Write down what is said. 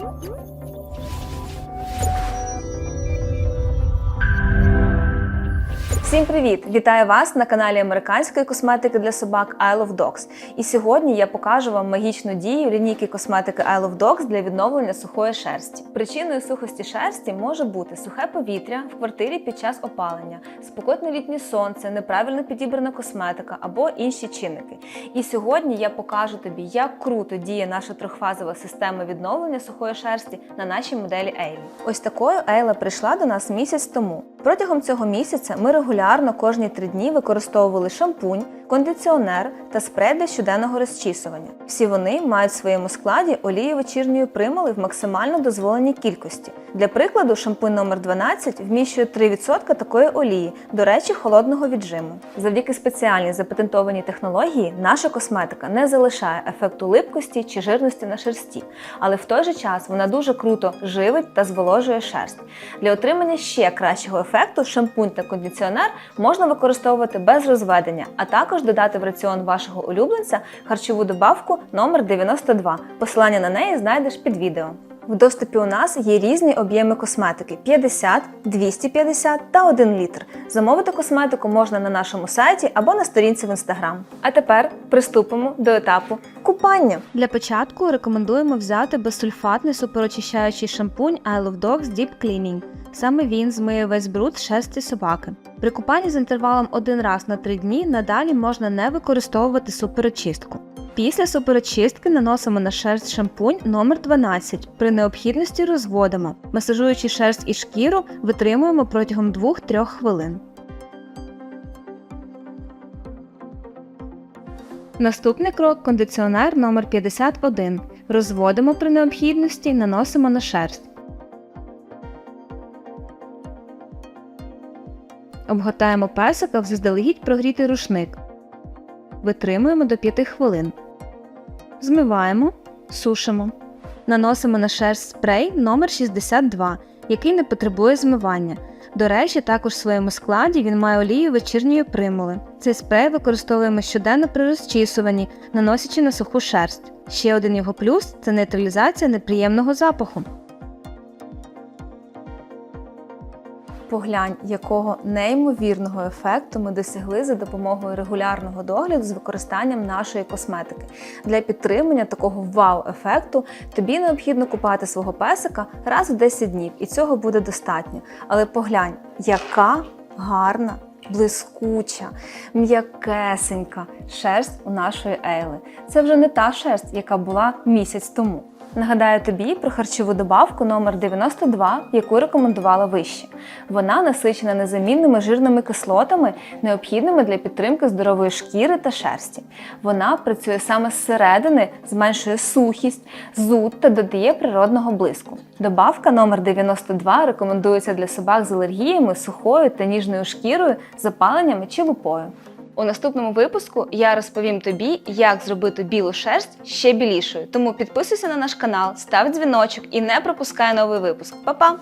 you. Всім привіт! Вітаю вас на каналі американської косметики для собак I Love Dogs. І сьогодні я покажу вам магічну дію лінійки косметики I Love Dogs для відновлення сухої шерсті. Причиною сухості шерсті може бути сухе повітря в квартирі під час опалення, спекотне літнє сонце, неправильно підібрана косметика або інші чинники. І сьогодні я покажу тобі, як круто діє наша трьохфазова система відновлення сухої шерсті на нашій моделі Ейлі. Ось такою Ейла прийшла до нас місяць тому. Протягом цього місяця ми регулярно кожні три дні використовували шампунь, кондиціонер та спрей для щоденного розчісування. Всі вони мають в своєму складі олію вечірньої примули в максимально дозволеній кількості. Для прикладу, шампунь номер 12 вміщує 3% такої олії, до речі, холодного віджиму. Завдяки спеціальній запатентованій технології наша косметика не залишає ефекту липкості чи жирності на шерсті, але в той же час вона дуже круто живить та зволожує шерсть. Для отримання ще кращого ефекту шампунь та кондиціонер можна використовувати без розведення, а також додати в раціон вашого улюбленця харчову добавку номер 92. Посилання на неї знайдеш під відео. В доступі у нас є різні об'єми косметики 50, 250 та 1 літр. Замовити косметику можна на нашому сайті або на сторінці в інстаграм. А тепер приступимо до етапу купання. Для початку рекомендуємо взяти безсульфатний суперочищаючий шампунь I Love Dogs Deep Cleaning. Саме він змиє весь бруд шерсті собаки. При купанні з інтервалом один раз на 3 дні надалі можна не використовувати суперочистку. Після суперочистки наносимо на шерсть шампунь номер 12 При необхідності розводимо. Масажуючи шерсть і шкіру, витримуємо протягом 2-3 хвилин. Наступний крок кондиціонер номер 51 Розводимо при необхідності, наносимо на шерсть. Обгортаємо песика в заздалегідь прогрітий рушник. Витримуємо до 5 хвилин. Змиваємо, сушимо. Наносимо на шерсть спрей номер 62 який не потребує змивання. До речі, також в своєму складі він має олію вечірньої примули. Цей спрей використовуємо щоденно при розчісуванні, наносячи на суху шерсть. Ще один його плюс це нейтралізація неприємного запаху. Поглянь, якого неймовірного ефекту ми досягли за допомогою регулярного догляду з використанням нашої косметики. Для підтримання такого вау-ефекту тобі необхідно купати свого песика раз в 10 днів, і цього буде достатньо. Але поглянь, яка гарна. Блискуча, м'якесенька шерсть у нашої Ейли. Це вже не та шерсть, яка була місяць тому. Нагадаю тобі про харчову добавку номер 92 яку рекомендувала вище. Вона насичена незамінними жирними кислотами, необхідними для підтримки здорової шкіри та шерсті. Вона працює саме зсередини, зменшує сухість, зуд та додає природного блиску. Добавка номер 92 рекомендується для собак з алергіями, сухою та ніжною шкірою, запаленнями чи лупою. У наступному випуску я розповім тобі, як зробити білу шерсть ще білішою. Тому підписуйся на наш канал, став дзвіночок і не пропускай новий випуск. Па-па!